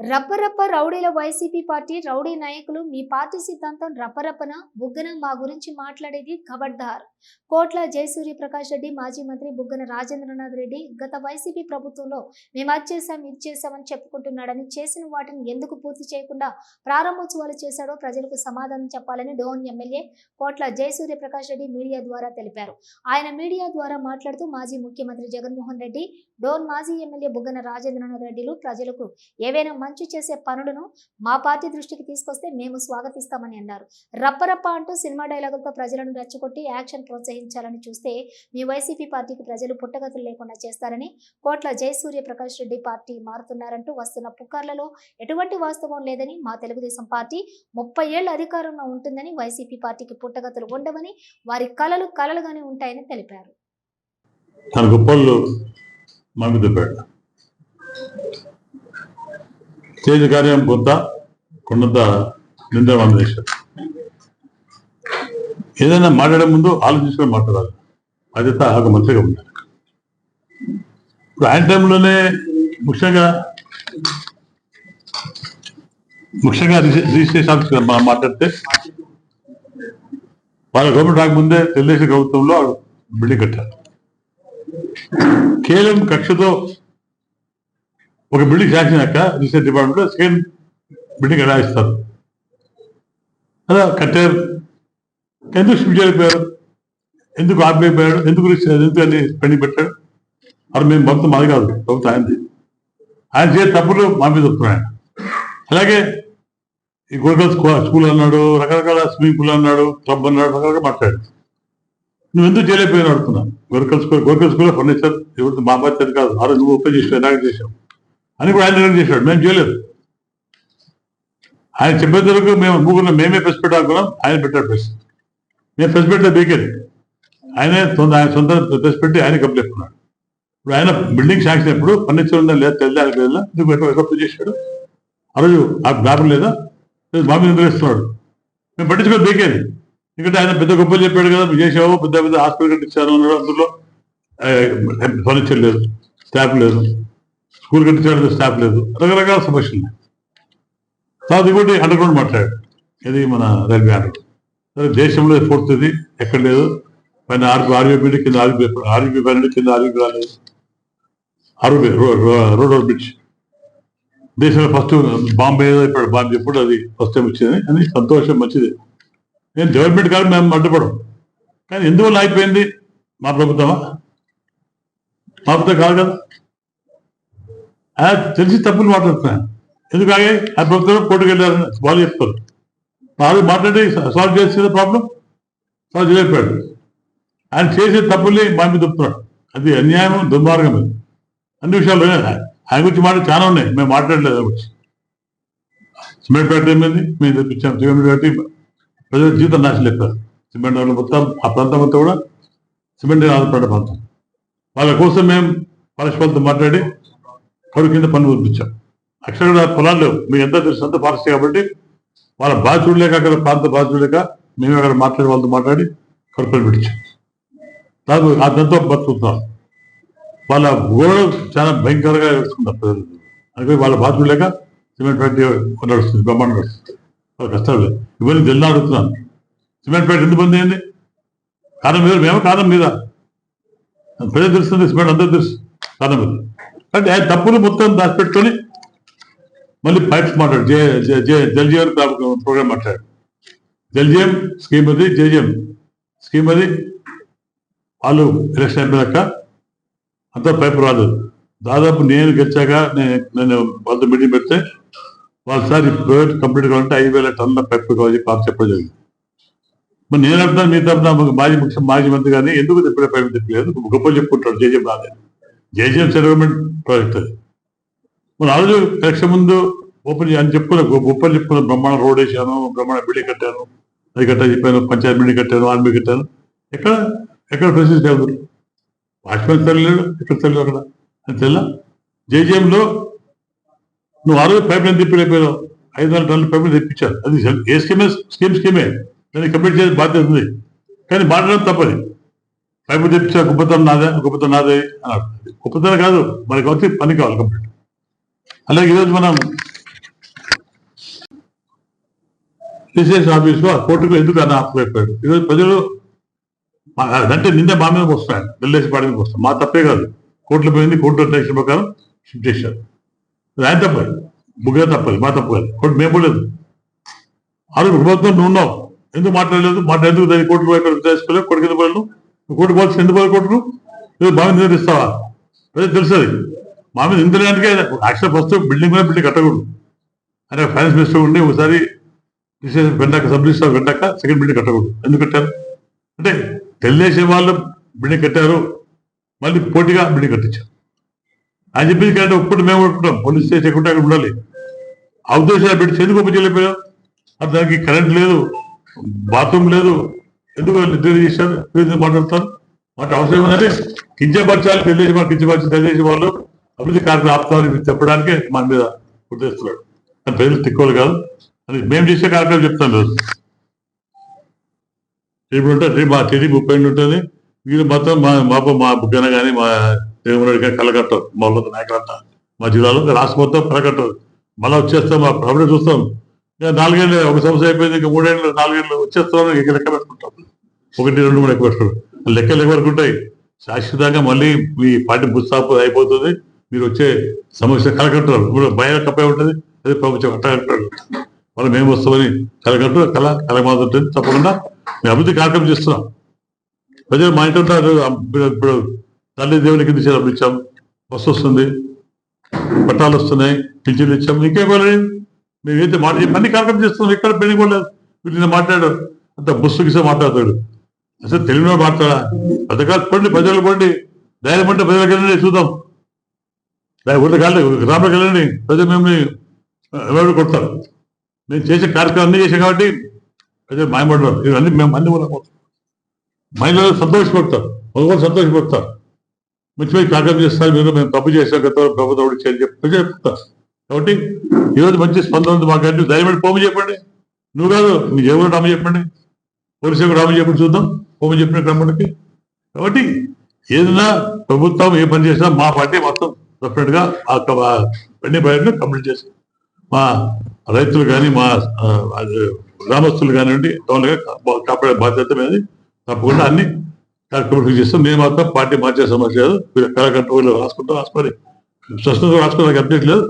రప్పరప్ప రౌడీల YCP party rowdy నాయకులు మీ పార్టీ సిద్ధాంతం రప్పరప్పన బుగ్గన మా గురించి మాట్లాడేది ఖబర్దార్ కోట్ల జయసూర్య ప్రకాష్ రెడ్డి మాజీ మంత్రి బుగ్గన రాజేంద్రనాథ్ రెడ్డి. గత వైసీపీ ప్రభుత్వంలో మేము అది చేశాం ఇది చేశామని చెప్పుకుంటున్నాడని చేసిన వాటిని ఎందుకు పూర్తి చేయకుండా ప్రారంభోత్సవాలు చేశాడో ప్రజలకు సమాధానం చెప్పాలని డోన్ ఎమ్మెల్యే కోట్ల జయసూర్య ప్రకాష్ రెడ్డి మీడియా ద్వారా తెలిపారు. ఆయన మీడియా ద్వారా మాట్లాడుతూ మాజీ ముఖ్యమంత్రి జగన్మోహన్ రెడ్డి డోన్ మాజీ ఎమ్మెల్యే బుగ్గన రాజేంద్రనాథ్ రెడ్డిలు ప్రజలకు ఏవైనా మంచి చేసే పనులను మా పార్టీ దృష్టికి తీసుకొస్తే మేము స్వాగతిస్తామని అన్నారు. రప్పరప్ప అంటూ సినిమా డైలాగులతో ప్రజలను రెచ్చగొట్టి యాక్షన్ ప్రోత్సహించాలని చూస్తే మీ వైసీపీ పార్టీకి ప్రజలు పుట్టగతులు లేకుండా చేస్తారని కోట్ల జయసూర్య ప్రకాష్ రెడ్డి పార్టీ మారుతున్నారంటూ వస్తున్న పుకార్లలో ఎటువంటి వాస్తవం లేదని మా తెలుగుదేశం పార్టీ ముప్పై ఏళ్ళ అధికారంలో ఉంటుందని వైసీపీ పార్టీకి పుట్టగతులు ఉండవని వారి కళలు కలలుగానే ఉంటాయని తెలిపారు. తన గొప్పలు మా మీద చేతి కార్యం కొంత కొండంత నింద చేశారు ఏదైనా మాట్లాడే ముందు ఆలోచించుకొని మాట్లాడాలి. బాధ్యత ఒక మంచిగా ఉండాలి. ఇప్పుడు ఆయన టైంలోనే ముఖ్యంగా ముఖ్యంగా రిజిస్ట్రేషన్ ఆఫీస్ మనం మాట్లాడితే వాళ్ళ గవర్నమెంట్ రాకముందే తెలుగుదేశం ప్రభుత్వంలో బిల్డింగ్ కట్టారు. కేవలం కక్షతో ఒక బిల్డింగ్ శాంక్షన్ రీసెంట్ డిపార్ట్మెంట్లో సెకండ్ బిల్డింగ్ ఎలా ఇస్తారు? అలా కట్టారు. ఎందుకు షిఫ్ట్ చేయలేకపోయారు? ఎందుకు ఆపిపోయాడు ఎందుకు ఎందుకు అని పెండింగ్ పెట్టాడు అది మేము భక్తం మాది కాదు భక్తం ఆయనది. ఆయన చేసే తప్పులు మా మీద వస్తున్నాయి. అలాగే ఈ గోల్కల్ స్కూల్ అన్నాడు రకరకాల స్విమ్మింగ్ పూల్ అన్నాడు క్లబ్ అన్నాడు రకరకాల మాట్లాడు నువ్వు ఎందుకు చేయలేకపోయినా అడుగుతున్నా. గోర్కల్ స్కూల్ గోర్కల్ స్కూల్ ఫర్నిచర్ ఎవరితో మా బాధ్యత కాదు. ఆ రోజు నువ్వు ఓపెన్ చేసావు ఎలాగ చేసావు అని కూడా ఆయన నిర్ణయం చేశాడు. మేము చేయలేదు. ఆయన చెప్పేంత వరకు మేము ముగ్గురు మేమే ప్రెస్ పెట్టాలనుకున్నాం ఆయన పెట్టాడు ప్రెస్ మేము ప్రెస్ పెట్టే బీకేది. ఆయనే సొంత ఆయన సొంత ప్రెస్ పెట్టి ఆయన కప్పలేకున్నాడు ఇప్పుడు ఆయన బిల్డింగ్ శాంక్షన్ ఎప్పుడు? ఫర్నిచర్ ఉందా లేదా తెలియదు ఆయనకు లేదా నువ్వు చేశాడు? ఆ రోజు ఆ జ్ఞాపం లేదా? లేదు మా మీద నిర్వహిస్తున్నాడు మేము పట్టించుకొని బీకేది. ఎందుకంటే ఆయన పెద్ద గొప్పలు చెప్పాడు కదా చేసావు పెద్ద పెద్ద హాస్పిటల్ కట్టించాను అన్నాడు అందులో. ఫర్నిచర్ లేదు స్టాఫ్ లేదు. స్కూల్ కట్టించాడు స్టాఫ్ లేదు. రకరకాల సమస్యలు తర్వాత ఇంకోటి అండర్ గ్రౌండ్ మాట్లాడాడు ఇది మన రైల్వే అండర్ సరే దేశంలో ఫోర్త్ ఇది ఎక్కడ లేదు. పైన ఆర్బీ ఆర్బీ కింద ఆర్బీ ఆర్బీ పైన కింద ఆర్బీ రాలేదు. R B road bridge. దేశంలో ఫస్ట్ బాంబే ఇప్పుడు బాంబే ఎప్పుడు అది ఫస్ట్ టైం వచ్చింది అని సంతోషం మంచిది. నేను డెవలప్మెంట్ కాదు మేము అడ్డుపడం కానీ ఎందువల్ల అయిపోయింది మా ప్రభుత్వమా? మా ప్రభుత్వం కాదు కదా. తెలిసి తప్పులు మాట్లాడుతున్నాను ఎందుకంటే ఆ ప్రభుత్వం కోర్టుకు వెళ్ళారని వాళ్ళు చెప్తారు. వాళ్ళు మాట్లాడి సాల్వ్ చేసిన ప్రాబ్లం సాల్వ్ చేయలేకపోయాడు. ఆయన చేసే తప్పుల్ని మా మీద చెప్తున్నాడు అది అన్యాయం దుర్మార్గం అది అన్ని విషయాలు ఆయన గురించి మాట చాలా ఉన్నాయి. మేము మాట్లాడలేదు ఆయన గురించి. సిమెంట్ ఫ్యాక్టరీ ఏమైంది? మేము తెప్పించాం సిమెంట్ ఫ్యాక్టరీ ప్రజల జీవితం నాశనం చెప్పారు సిమెంట్ వాళ్ళు మొత్తం ఆ ప్రాంతం అంతా కూడా సిమెంట్ ఆధారపడ్డ ప్రాంతం. వాళ్ళ కోసం మేము పరస్పరంతో మాట్లాడి కరువు కింద పన్ను పంపించాం అక్కడ పొలాలు లేవు. మీకు ఎంత తెలుసు అంత ఫారెస్ట్ కాబట్టి వాళ్ళ బాధ్యుడు లేక అక్కడ ప్రాంత బాధ్యుడు లేక మేము అక్కడ మాట్లాడి వాళ్ళతో మాట్లాడి కడుపులు పెట్టించాం. దాని ఆ బతుకుతున్నాం వాళ్ళ గోడలు చాలా భయంకరంగా వేసుకుంటారు ప్రజలు. అందుకని వాళ్ళ బాధ్యుడు లేక సిమెంట్ ఫ్యాక్టరీ నడుస్తుంది బ్రహ్మాండం నడుస్తుంది వాళ్ళ కష్టాలు ఇవన్నీ జల్లా అడుగుతున్నాను. సిమెంట్ ఫ్యాక్టరీ ఎందుకు బంద్ అయింది? కారణం మీద మేము కారణం మీద. ప్రజలు తెలుస్తుంది సిమెంట్ అందరూ తెలుసు. కారణం మీద అంటే ఆయన తప్పులు మొత్తం దాచిపెట్టుకొని మళ్ళీ పైప్స్ మాట్లాడు. జే జే- జే ప్రోగ్రామ్ మాట్లాడు. జల్జీఎం స్కీమ్ అది జేజీఎం స్కీమ్ అది. వాళ్ళు ఎలక్షన్ అయిపోయాక అంతా పైపు రాదు. దాదాపు నేను గెలిచాక నేను నేను వాళ్ళతో మీటింగ్ పెడితే వాళ్ళు సార్ ప్రైవేట్ కంప్లీట్ కావాలంటే ఐదు వేల టన్నుల పైపు కావాలి చెప్పి చెప్పడం జరిగింది. మరి నేను అడుగుతాను మీ తరఫున మాజీ ముఖ్య మాజీ మంత్రి కానీ ఎందుకు చెప్పిన పైపు చెప్పలేదు గొప్ప చెప్పుకుంటాడు జేజే రాలేదు జేజీఎం సెటిల్మెంట్ ప్రాజెక్ట్ అది. మరి ఆ రోజు ఎలక్షన్ ముందు ఓపెన్ అని చెప్పుకున్నా గొప్పలు చెప్పుకున్నా బ్రహ్మాండ రోడ్ వేసాను బ్రహ్మాండ బిల్డింగ్ కట్టాను అది కట్టా చెప్పాను పంచాయతీ బిల్డింగ్ కట్టాను ఆర్మీ కట్టాను. ఎక్కడ? ఎక్కడ ప్రసిద్ధి లేదు వాచ్మెన్ తెలియలేడు ఎక్కడ తెలియదు అక్కడ. అని తెల్ల? జేజీఎంలో నువ్వు ఆ రోజు పైప్ లైన్ తిప్పలేకపోయావు ఐదు వందల టన్నుల పైప్ లైన్ తెప్పించారు. అది ఏ స్కీమే? స్కీమ్ స్కీమే. దాన్ని కంప్లీట్ చేసే బాధ్యత ఉంది. కానీ మాట్లాడడం తప్పది. పైపు తెప్పించే గొప్పతనం నాదే గొప్పతనం నాదే అన్నాడు గొప్పతనం కాదు మనకి వచ్చి పని కావాలి కంప్లీట్. అలాగే ఈరోజు మనం సిసిఎస్ ఆఫీస్లో కోర్టుకు ఎందుకు అని ఆపలేకపోయాడు? ఈరోజు ప్రజలు అంటే నిన్న మా మీదకి వస్తాయి. వెళ్ళేసి పాడి మీదకి వస్తాయి. మా తప్పే కాదు. కోర్టులో పోయింది కోర్టు డైరెక్షన్ ప్రకారం షిఫ్ట్ చేశారు. ఆయన తప్పదు ముగ్గురు తప్పదు మా తప్పు కాదు. కోర్టు మేము లేదు. ఆ ప్రభుత్వం నువ్వు ఉన్నావు. ఎందుకు మాట్లాడలేదు? మాట్లాడేందుకు దాన్ని కోర్టులో వైపు తెలుసుకోలేదు కొడుకు కోటి పోలేదు నువ్వు కోర్టు పోవాల్సి ఎందుకు పోవాలి కోర్టును నువ్వు బాగా నిద్రిస్తావా అదే తెలుసు అది. మా మీద ఇంద్రడానికి యాక్చువల్ ఫస్ట్ బిల్డింగ్ మీద బిల్డింగ్ కట్టకూడదు. అనే ఫైనాన్స్ మినిస్టర్ ఉండి ఒకసారి డిసిషన్ పెట్టాక సబ్ రిజిస్టర్ పెట్టాక సెకండ్ బిల్డింగ్ కట్టకూడదు. ఎందుకు కట్టారు? అంటే తెలుగుదేశం వాళ్ళు బిల్డింగ్ కట్టారు మళ్ళీ పోటీగా బిల్డింగ్ కట్టించారు. అని చెప్పింది కంటే ఒప్పుడు మేము ఉంటున్నాం పోలీస్ స్టేషన్ ఎక్కడ అక్కడ ఉండాలి. అవకాశాలు పెట్టి ఎందుకు ఓపెన్ చేయలేకపోయాం అది దానికి కరెంట్ లేదు బాత్రూమ్ లేదు ఎందుకు నిద్ర చేశారు ఎందుకు మాట్లాడతారు. మాట అవసరం ఏంటంటే కించపరచాలి తెలుగుదేశం వాళ్ళు కించపరిచి తెలుగుదేశం వాళ్ళు అభివృద్ధి కార్యక్రమం ఆపుతామని చెప్పడానికే మన మీద గుర్తిస్తున్నాడు కానీ ప్రజలు తిక్కువలు కాదు. అని మేము చేసే కార్యక్రమం చెప్తాను రోజు. ఇప్పుడు ఉంటుంది మా టీడీపీ ముప్పై ఎనిమిది ఉంటుంది. వీళ్ళు మొత్తం మా మా మా బుగ్గన కానీ మా దేవరెడ్డి కానీ కలకట్టారు మా ఊళ్ళో నాయకులంతా మా జిల్లాలో రాష్ట్రం మొత్తం కలకట్టారు మళ్ళీ వచ్చేస్తాం మా ప్రభుత్వం చూస్తాం. నాలుగేళ్ళు ఒక సంవత్సరం అయిపోయింది ఇంకా మూడేళ్ళు నాలుగేళ్ళు వచ్చేస్తాం ఇంకా లెక్క పెట్టుకుంటాం. ఒకటి రెండు మూడు లెక్క పెట్టుకుంటాం. లెక్కలు ఎవరికి ఉంటాయి శాశ్వతంగా మళ్ళీ మీ పార్టీ పుస్తకం అయిపోతుంది. మీరు వచ్చే సమస్య కలకట్టారు. ఇప్పుడు భయం కప్పే ఉంటుంది? అదే ప్రభుత్వం అట్టగంటారు మనం మేము వస్తామని కలకట్టు కళ కలమాదుంటుంది. తప్పకుండా మేము అభివృద్ధి కార్యక్రమం చేస్తున్నాం. ప్రజలు మా ఇంటి ఉంటారు. ఇప్పుడు తల్లి దేవుని కింద చేయాలి ఇచ్చాం. బస్సు వస్తుంది. పట్టాలు వస్తున్నాయి. పింఛన్లు ఇచ్చాం. ఇంకేం కావాలి మేము ఏదైతే మాట చెప్పి అన్ని కార్యక్రమం చేస్తున్నాం ఎక్కడ పెళ్ళి కూడా లేదు. వీళ్ళు మాట్లాడారు అంత బుస్సుకిసే మాట్లాడతాడు. అసలు తెలుగులో మాట్లాడా? పథకాలు పండి ప్రజలు పండి ధైర్యం అంటే ప్రజలకు వెళ్ళండి చూద్దాం. లేకపోతే కాదు గ్రామాలకు వెళ్ళండి. ప్రజలు మిమ్మల్ని ఎవరు కొడతారు? మేము చేసే కార్యక్రమం అన్నీ చేసాం కాబట్టి ప్రజలు మాయపడ్డారు ఇవన్నీ మేము అన్ని కూడా మహిళలు సంతోషపడతారు. మగవాళ్ళు సంతోషపడతారు. మంచి మంచి కార్యక్రమం చేస్తారు. మీరు మేము తప్పు చేసాం గత ప్రభుత్వం ఒకటి చెప్పి ప్రజలు చెప్తారు. కాబట్టి ఈరోజు మంచి స్పందన ఉంది అంటే ధైర్యమైన పోము చెప్పండి. నువ్వు కాదు మీ ఎవరు రామ చెప్పండి. పోలీసు కూడా రామ చెప్పండి చూద్దాం. పోము చెప్పిన క్రమానికి కాబట్టి ఏదైనా ప్రభుత్వం ఏ పని చేసినా మా పార్టీ మొత్తం డెఫినెట్గా ఆ పని ఆ ప్రయత్నం కంప్లీట్ చేసి మా రైతులు కానీ మా అది గ్రామస్తులు కానివ్వండి టౌన్లుగా కాపాడే బాధ్యత మీద. తప్పకుండా అన్ని కార్యక్రమాలు చేస్తాం. మేము మాత్రం పార్టీ మార్చే సమస్య లేదు. మీరు రాసుకుంటాం. రాసుకోవాలి స్పష్టంగా రాసుకోవడానికి అభ్యర్థి లేదు.